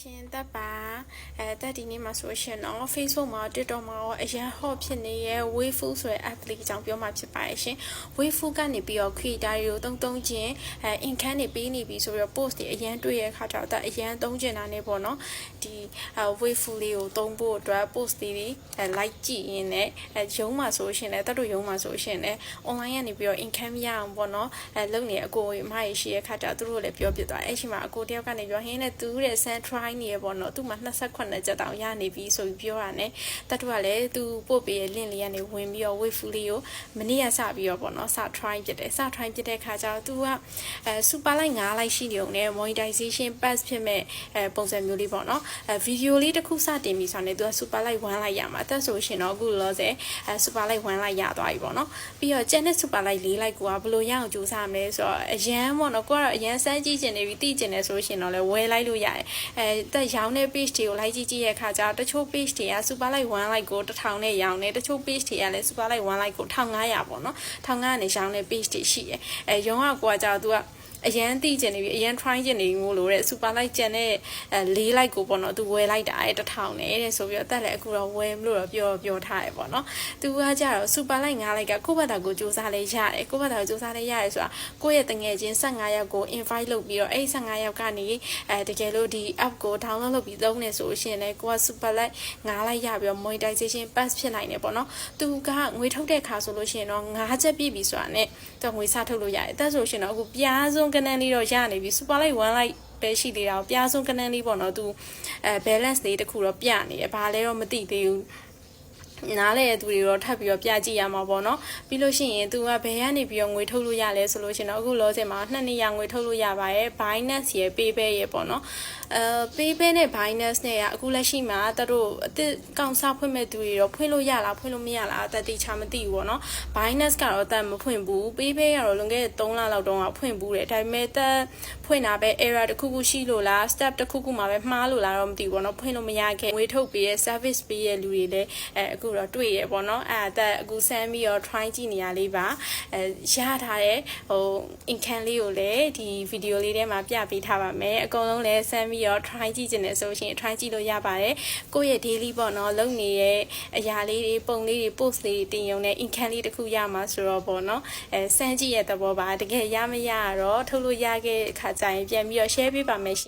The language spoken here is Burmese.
ရှင်တက်ပါအဲတက်ဒီနေ့မှာဆိုရှင်တော့ Facebook မှာ TikTok မှာရောအရန် hot ဖြစ်နေတဲ့ Wayful ဆိုတဲ့ app လေးအကြောင်းပြောမှာဖြစ်ပါရဲ့ရှင် Wayful ကနေပြီးတော့ creator တွေကိုတုံးတုံးချင်းအဲ income တွေပေးနေပြီဆိုပြီးတော့ post တွေအရန်တွေ့ရတဲ့အခါကျတော့တက်အရန်သုံးကျင်တာနေပေါ့နော်ဒီအဲ Wayful လေးကိုသုံးဖို့အတွက် post တွေအဲ like ကြည့်ရင်းနဲ့အဲရုံးမှာဆိုရှင်လည်းတက်တို့ရုံးမှာဆိုရှင်လည်း online ကနေပြီးတော့ income ရအောင်ပေါ့နော်အဲလုပ်နေအကိုအမရရှိရဲ့အခါကျတော့သူတို့လည်းပြောပြသွားအဲ့ရှိမှာအကိုတယောက်ကနေပြောဟင်းနဲ့သူတဲ့ send try နေရပေါ့နော်သူမှ28ကျက်တောင်ရနေပြီဆိုပြီးပြောတာ ਨੇ တတ်တူကလည်းသူပို့ပေးရဲ့ link လေးကနေဝင်ပြီးတော့ wait full လေးကိုမနေ့ကစပြီးတော့ပေါ့နော်စ try ပြတယ်စ try ပြတဲ့ခါကျတော့သူကအဲ super like 9 like ရှိနေုံနဲ့ monetization pass ဖြစ်မဲ့အဲပုံစံမျိုးလေးပေါ့နော်အဲ video လေးတစ်ခုစတင်ပြီဆိုတော့ ਨੇ သူက super like 1 like ရမှာတက်ဆိုရှင်တော့အခုလောဆယ်အဲ super like 1 like ရသွားပြီပေါ့နော်ပြီးတော့ channel super like 4 like ကိုကဘယ်လိုရအောင်ကြိုးစားမလဲဆိုတော့အရန်ပေါ့နော်ကိုကတော့အရန်စမ်းကြည့်ကျင်နေပြီသိကျင်နေဆိုရှင်တော့လဲဝယ်လိုက်လို့ရတယ်အဲတက်ရောင်းတဲ့ page တွေကိုလိုက်ကြည့်ကြည့်ရခါကျတော့တချို့ page တွေက super like 1 like ကို1000နဲ့ရောင်းနေတချို့ page တွေကလည်း super like 1 like ကို1500ပေါ့နော်1500နဲ့ရောင်းတဲ့ page တွေရှိတယ်အဲရုံးကကိုကကျတော့ तू က အရန်သိကျင်နေပြီအရန် try ကျင်နေမို့လို့တဲ့ super like ကျန်တဲ့အဲ၄ like ကိုပေါ့နော်သူဝယ်လိုက်တာအဲတထောင်နဲ့တဲ့ဆိုပြီးတော့တက်လည်းအခုတော့ဝယ်မလို့တော့ပြောပြောထားရပေါ့နော်သူကကြတော့ super like 9 like ကကိုယ့်ဘက်တာကိုစူးစမ်းလေးရတယ်ကိုယ့်ဘက်တာကိုစူးစမ်းလေးရတယ်ဆိုတာကိုယ့်ရဲ့တငယ်ချင်း15ယောက်ကို invite လုပ်ပြီးတော့အဲ့15ယောက်ကနေအဲတကယ်လို့ဒီ app ကို download လုပ်ပြီးသုံးနေဆိုရှင်လည်းကိုက super like 9 like ရပြီးတော့ monetization pass ဖြစ်နိုင်တယ်ပေါ့နော်သူကငွေထုတ်တဲ့ခါဆိုလို့ရှိရင်တော့9ချက်ပြည့်ပြီဆိုတာနဲ့သူငွေစထုတ်လို့ရတယ်တက်ဆိုရှင်တော့အခုပြားဆုံးကနန်းလေးတော့ရနေပြီ super like 1 like ပဲရှိသေးတာကိုပြားဆုံးကနန်းလေးပေါ့နော်သူအဲ balance လေးတစ်ခုတော့ပြနေတယ်ဘာလဲတော့မသိသေးဘူး နားလေသူတွေတော့ထပ်ပြီးတော့ပြကြည့်ရမှာပေါ့နော်ပြီးလို့ရှိရင်သူကဘယ်ကနေပြီးတော့ငွေထုတ်လို့ရလဲဆိုလို့ရှိရင်တော့အခုလောဆယ်မှာနှစ်နေရငွေထုတ်လို့ရပါရဲ့ Binance ရယ် PayPal ရယ်ပေါ့နော်အဲ PayPal နဲ့ Binance နဲ့ကအခုလက်ရှိမှာတတို့အစ်ကောင်စားဖွင့်မဲ့သူတွေတော့ဖွင့်လို့ရလားဖွင့်လို့မရလားတတိချာမသိဘူးပေါ့နော် Binance ကတော့တတ်မဖွင့်ဘူး PayPal ကတော့လွန်ခဲ့တဲ့3လလောက်တုန်းကဖွင့်ဘူးတယ်ဒါပေမဲ့တက်ဖွင့်တာပဲ error တစ်ခုခုရှိလို့လား step တစ်ခုခုမှာပဲမှားလို့လားတော့မသိဘူးပေါ့နော်ဖွင့်လို့မရခဲ့ငွေထုတ်ပေးရဲ့ service ပေးရဲ့လူတွေလည်းအဲအခုတော့တွေ့ရပေါ့နော်အဲတက်အခုဆန်းပြီးတော့ try ကြည့်နေရလေးပါအဲရထားတဲ့ဟို income လေးကိုလည်းဒီ video လေးထဲမှာပြပေးထားပါမယ်အကုန်လုံးလည်းဆန်းပြီးတော့ try ကြည့်ခြင်းနဲ့ဆိုရှင် try ကြည့်လို့ရပါတယ်ကိုယ့်ရဲ့ daily ပေါ့နော်လုပ်နေရဲ့အရာလေးတွေပုံလေးတွေ post လေးတွေတင်ရုံနဲ့ income လေးတစ်ခုရမှာဆိုတော့ပေါ့နော်အဲဆန်းကြည့်ရဲ့သဘောပါတကယ်ရမရတော့ထုတ်လို့ရခဲ့တဲ့အခါကျရင်ပြန်ပြီးတော့ share ပေးပါမယ်ရှင်